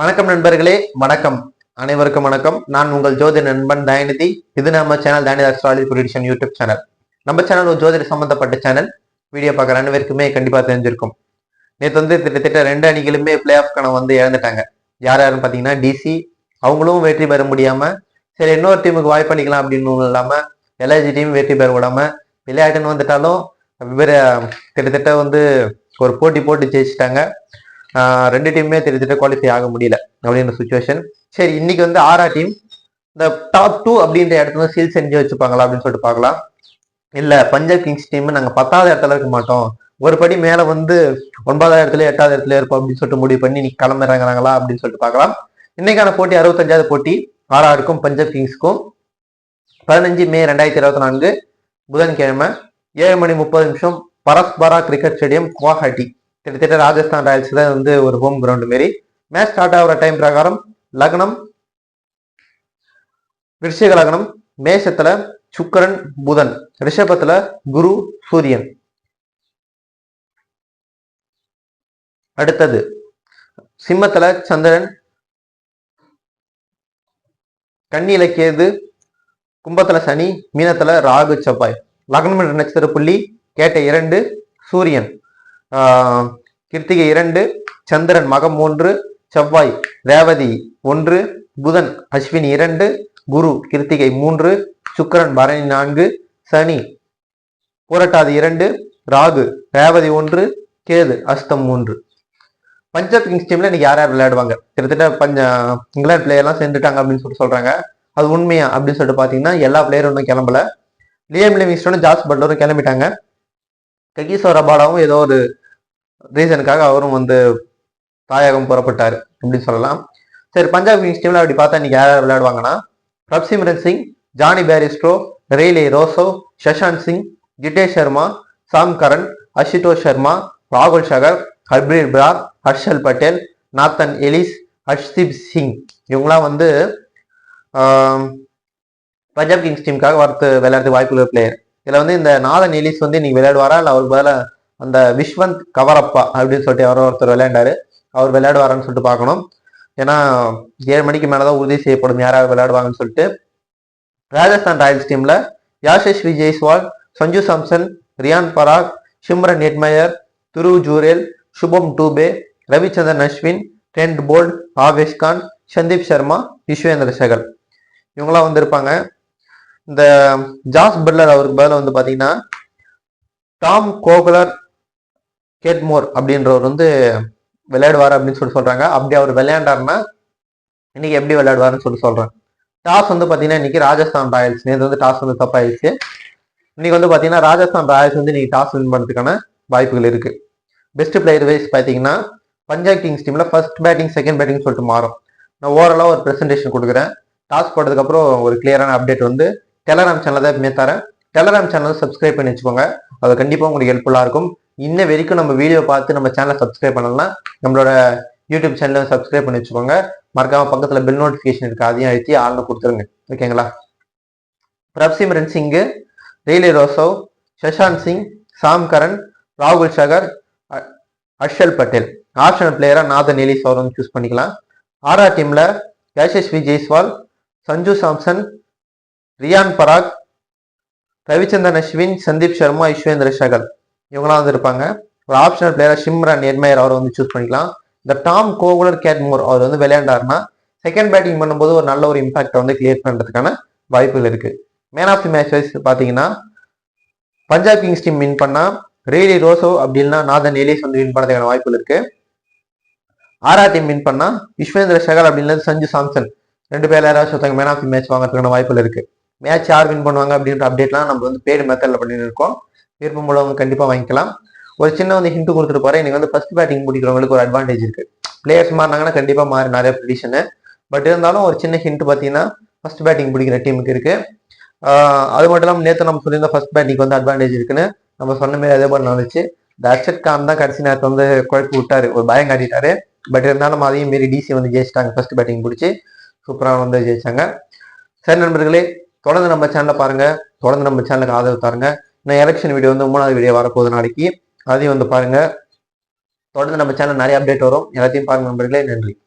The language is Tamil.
வணக்கம் நண்பர்களே வணக்கம். அனைவருக்கும் வணக்கம். நான் உங்கள் ஜோதி நண்பன் தயநிதி. இது நம்ம channel Dayanidhi astrology production YouTube channel நம்ம சேனல் ஒரு ஜோதிட சம்பந்தப்பட்ட சேனல் வீடியோ பார்க்குற அனைவருக்குமே கண்டிப்பாக தெரிஞ்சிருக்கும். நேற்று வந்து கிட்டத்தட்ட ரெண்டு அணிகளுமே பிளே ஆஃப் கணம் வந்து இழந்துட்டாங்க. யார் யாருன்னு பார்த்தீங்கன்னா டிசி அவங்களும் வெற்றி பெற முடியாமல் சரி இன்னொரு டீமுக்கு வாய்ப்பு அளிக்கலாம் அப்படின்னு இல்லாமல் எல்ஐஜி டீம் வெற்றி பெற விடாமல் விளையாட்டுன்னு வந்துட்டாலும் வெவ்வேறு கிட்டத்தட்ட வந்து ஒரு போட்டி போட்டு ஜெயிச்சிட்டாங்க. ரெண்டு டீமுமே தெரிஞ்சுட்டு குவாலிஃபை ஆக முடியல அப்படின்ற சுச்சுவேஷன் சரி இன்னைக்கு வந்து ஆறா டீம் இந்த டாப் டூ அப்படின்ற இடத்துல சீல் செஞ்சு வச்சுப்பாங்களா அப்படின்னு சொல்லிட்டு பார்க்கலாம். இல்லை பஞ்சாப் கிங்ஸ் டீம் நாங்கள் பத்தாவது இடத்துல இருக்க மாட்டோம். ஒரு படி மேலே வந்து ஒன்பதாவது இடத்துல எட்டாவது இடத்துல இருப்போம் அப்படின்னு சொல்லிட்டு முடிவு பண்ணி இன்னைக்கு கிளம்புறாங்களா அப்படின்னு சொல்லிட்டு பார்க்கலாம். இன்னைக்கான போட்டி அறுபத்தஞ்சாவது போட்டி. ஆறாருக்கும் பஞ்சாப் கிங்ஸ்க்கும். பதினஞ்சு மே ரெண்டாயிரத்தி இருபத்தி நான்கு புதன்கிழமை ஏழு மணி முப்பது நிமிஷம் பரஸ்பரா கிரிக்கெட் ஸ்டேடியம் குவாஹாட்டி. கிட்டத்தட்ட ராஜஸ்தான் ராயல்ஸ் தான் வந்து ஒரு ஹோம் கிரவுண்ட் மாரி. மேட்ச் ஸ்டார்ட் ஆகிற டைம் பிரகாரம் லக்னம் விருஷிக லக்னம் மேஷத்துல சுக்கரன் புதன் ரிஷபத்துல குரு சூரியன். அடுத்தது சிம்மத்துல சந்திரன் கண்ணியில கேது கும்பத்துல சனி மீனத்துல ராகு செவ்வாய். லக்னம் என்ற நட்சத்திர புள்ளி கேட்ட இரண்டு சூரியன். ஆஹ் கிருத்திகை இரண்டு சந்திரன் மகம் மூன்று செவ்வாய் ரேவதி ஒன்று புதன் அஸ்வினி இரண்டு குரு கிருத்திகை மூன்று சுக்கரன் பரணி நான்கு சனி புரட்டாதி இரண்டு ராகு ரேவதி ஒன்று கேது அஸ்தம் மூன்று. பஞ்சாப் கிங்ஸ் டீம்ல இன்னைக்கு யார் யார் விளையாடுவாங்க? கிட்டத்தட்ட பஞ்ச இங்கிலாந்து பிளேயர்லாம் சேர்ந்துட்டாங்க அப்படின்னு சொல்லிட்டு சொல்றாங்க. அது உண்மையா அப்படின்னு சொல்லிட்டு பாத்தீங்கன்னா எல்லா பிளேயரும் இன்னும் கிளம்பல. லியம் லிவிங்ஸ்டோனும் ஜாஸ் பட்லரும் கிளம்பிட்டாங்க. ககிசோ ரபாடாவும் ஏதோ ஒரு ரீசனுக்காக அவரும் வந்து தாயகம் புறப்பட்டார் அப்படின்னு சொல்லலாம். சரி பஞ்சாப் கிங்ஸ் டீம்ல அப்படி பார்த்தா இன்னைக்கு யார் விளையாடுவாங்கன்னா Prabhsimran Singh Jonny Bairstow Rilee Rossouw Shashank Singh Jitesh Sharma Sam Curran Ashutosh Sharma ராகுல் ஷகர் ஹர்பீர் பிரார் ஹர்ஷல் பட்டேல் நாத்தன் எலிஸ் ஹர்ஷ்தீப் சிங். இவங்களாம் வந்து பஞ்சாப் கிங்ஸ் டீமுக்காக வரத்து விளையாடுறதுக்கு வாய்ப்புள்ள பிளேயர் இதில் வந்து இந்த நாதன் எலிஸ் வந்து இன்னைக்கு விளையாடுவாரா? இல்லை அவருக்கு பதிலாக அந்த விஸ்வந்த் கவரப்பா அப்படின்னு சொல்லிட்டு யாரோ ஒருத்தர் விளையாண்டாரு. அவர் விளையாடுவாரான்னு சொல்லிட்டு பார்க்கணும். ஏன்னா ஏழு மணிக்கு மேலதான் உறுதி செய்யப்படும் யாராவது விளையாடுவாங்கன்னு சொல்லிட்டு. ராஜஸ்தான் ராயல்ஸ் டீம்ல Yashasvi Jaiswal Sanju Samson Riyan Parag Shimron Hetmyer Dhruv Jurel Shubham Dubey Ravichandran Ashwin Trent Boult Avesh Khan Sandeep Sharma Yuzvendra Chahal. இவங்களாம் வந்திருப்பாங்க. இந்த ஜாஸ் பட்லர் அவருக்கு பதிலா வந்து பாத்தீங்கன்னா டாம் கோகுலர் கேட்மோர் அப்படின்றவர் வந்து விளையாடுவார் அப்படின்னு சொல்லி சொல்றாங்க. அப்படி அவர் விளையாண்டாருன்னா இன்னைக்கு எப்படி விளையாடுவாருன்னு சொல்லி சொல்றேன். டாஸ் வந்து பாத்தீங்கன்னா இன்னைக்கு ராஜஸ்தான் ராயல்ஸ். நேற்று வந்து டாஸ் வந்து தப்பாயிடுச்சு இன்னைக்கு வந்து பாத்தீங்கன்னா ராஜஸ்தான் ராயல்ஸ் வந்து இன்னைக்கு டாஸ் வின் பண்ணுறதுக்கான வாய்ப்புகள் இருக்கு. பெஸ்ட் பிளேயர் வைஸ் பாத்தீங்கன்னா பஞ்சாப் கிங்ஸ் டீம்ல ஃபர்ஸ்ட் பேட்டிங் செகண்ட் பேட்டிங் சொல்லிட்டு மாறும். நான் ஓவராலாக ஒரு ப்ரெசன்டேஷன் கொடுக்குறேன். டாஸ் போட்டதுக்கப்புறம் ஒரு கிளியரான அப்டேட் வந்து டெலகிராம் சேனல் தான் எப்பவுமே தரேன். டெலகிராம் சேனல் சப்ஸ்கிரைப் பண்ணி வச்சுக்கோங்க. அது கண்டிப்பாக உங்களுக்கு ஹெல்ப்ஃபுல்லாக இருக்கும். இன்ன வரைக்கும் நம்ம வீடியோ பார்த்து நம்ம சேனலை சப்ஸ்கிரைப் பண்ணலாம் நம்மளோட யூடியூப் சேனலை சப்ஸ்கிரைப் பண்ணி வச்சுக்கோங்க. மறக்காம பக்கத்தில் பெல் நோட்டிஃபிகேஷன் இருக்கு அதையும் அழுத்தி ஆள்னு கொடுத்துருங்க. ஓகேங்களா Prabhsimran Singh Rilee Rossouw Shashank Singh Sam Curran ராகுல் ஷகர் அ- ஹர்ஷல் பட்டேல். ஆப்ஷனல் பிளேயரா நாதன் எலிஸ் அவர் சூஸ் பண்ணிக்கலாம். ஆரா டீம்ல யசஸ்வி ஜெய்ஸ்வால் சஞ்சு சாம்சன் ரியான் பராக் ரவிச்சந்திரன் அஸ்வின் சந்தீப் சர்மா யுஸ்வேந்திர சகர் இவங்களாம் வந்து இருப்பாங்க. ஒரு ஆப்ஷனல் பிளேயராக சிம்ரன் எட்மயர் அவர் வந்து சூஸ் பண்ணிக்கலாம். இந்த டாம் கோகுலர் கேட்மோர் அவர் வந்து விளையாண்டாருன்னா செகண்ட் பேட்டிங் பண்ணும்போது ஒரு நல்ல ஒரு இம்பாக்டை வந்து கிளியர் பண்ணுறதுக்கான வாய்ப்புகள் இருக்குது man of the match wise பார்த்தீங்கன்னா பஞ்சாப் கிங்ஸ் டீம் வின் பண்ணால் ரேலி ரோசோ அப்படின்னா நாதன் எலிஸ் வந்து வின் பண்ணதுக்கான வாய்ப்புகள் இருக்குது ஆரா டீம் வின் பண்ணால் விஸ்வேந்திர சேகர் அப்படின்றது சஞ்சு சாம்சன் ரெண்டு பேர் யாராவது ஒருத்தவங்க மேன் ஆஃப் தி மேட்ச் வாங்குறதுக்கான வாய்ப்புகள் இருக்குது மேட்ச் யார் வின் பண்ணுவாங்க அப்படின்ற அப்டேட்லாம் நம்ம வந்து பேடு மெத்தடில் பண்ணிட்டு இருக்கோம். விருப்பம் உள்ளவங்க கண்டிப்பாக வாங்கிக்கலாம். ஒரு சின்ன வந்து ஹிண்ட் கொடுத்துட்டு போறேன். இன்னைக்கு வந்து ஃபர்ஸ்ட் பேட்டிங் பிடிக்கிறவங்களுக்கு ஒரு அட்வான்டேஜ் இருக்கு. பிளேயர்ஸ் மாறினாங்கன்னா கண்டிப்பாக மாறி நிறைய ப்ரிடிஷனு பட் இருந்தாலும் ஒரு சின்ன ஹிண்ட் பார்த்தீங்கன்னா ஃபர்ஸ்ட் பேட்டிங் பிடிக்கிற டீமுக்கு இருக்கு. அது மட்டும் இல்லாமல் நேற்று நம்ம சொல்லியிருந்தோம் ஃபர்ஸ்ட் பேட்டிங்க்கு வந்து அட்வான்டேஜ் இருக்குன்னு நம்ம சொன்ன மாதிரி அதே போல நடந்துச்சு. இந்த அர்ஷத் கான் தான் கடைசி நேரத்தை வந்து குழப்பி விட்டாரு. ஒரு பயம் காட்டிட்டாரு. பட் இருந்தாலும் அதையும் மாரி டிசி வந்து ஜெயிச்சிட்டாங்க ஃபர்ஸ்ட் பேட்டிங் பிடிச்சி. சூப்பராக வந்து ஜெயிச்சாங்க. சரி நண்பர்களே தொடர்ந்து நம்ம சேனலை பாருங்கள் தொடர்ந்து நம்ம சேனலுக்கு ஆதரவு தாருங்க. நான் எலெக்ஷன் வீடியோ வந்து மூணாவது வீடியோ வரப்போகுது நாளைக்கு. அதையும் வந்து பாருங்க. தொடர்ந்து நம்ம சேனல் நிறைய அப்டேட் வரும். எல்லாத்தையும் பாருங்க நண்பர்களே. நன்றி.